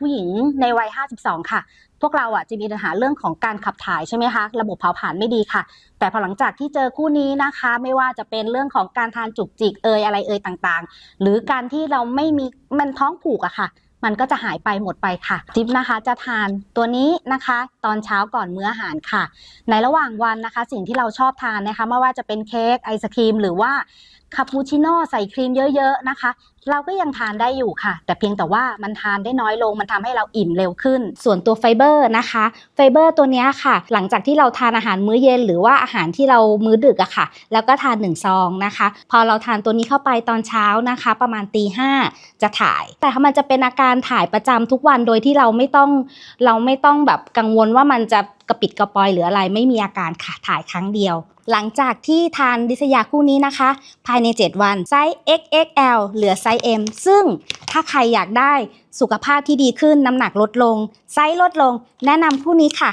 ผู้หญิงในวัย 52 ค่ะ พวกเราอะจะมีปัญหาเรื่องของการขับถ่ายใช่ไหมคะ ระบบเผาผลาญไม่ดีค่ะ แต่พอหลังจากที่เจอคู่นี้นะคะ ไม่ว่าจะเป็นเรื่องของการทานจุกจิกเอยอะไรเอยต่างๆ หรือการที่เราไม่มีมันท้องผูกอะค่ะ มันก็จะหายไปหมดไปค่ะทิปนะคะจะทานตัวนี้นะคะ ตอนเช้าก่อนมื้ออาหารค่ะ ในระหว่างวันนะคะ สิ่งที่เราชอบทานนะคะไม่ว่าจะเป็นเค้กไอศครีม หรือว่าคาปูชิโน่ใส่ครีมเยอะๆนะคะ เราก็ยังทานได้อยู่ค่ะ แต่เพียงแต่ว่ามันทานได้น้อยลง มันทำให้เราอิ่มเร็วขึ้น ส่วนตัวไฟเบอร์นะคะ ไฟเบอร์ตัวนี้ค่ะ หลังจากที่เราทานอาหารมื้อเย็น หรือว่าอาหารที่เรามื้อดึกอะค่ะ แล้วก็ทานหนึ่งซองนะคะ พอเราทานตัวนี้เข้าไปตอนเช้านะคะ ประมาณตีห้าจะถ่าย แต่ถ้ามันจะเป็นอาการการถ่ายประจำทุกวันโดยที่เราไม่ต้องเราไม่ต้องแบบกังวลว่ามันจะกระปิดกระปอยหรืออะไรไม่มีอาการค่ะถ่ายครั้งเดียว หลังจากที่ทานดิสยาคู่นี้นะคะ ภายใน 7 วันไซส์ XXL เหลือไซส์ M ซึ่งถ้าใครอยากได้สุขภาพที่ดีขึ้นน้ำหนักลดลง ไซส์ลดลง แนะนำคู่นี้ค่ะ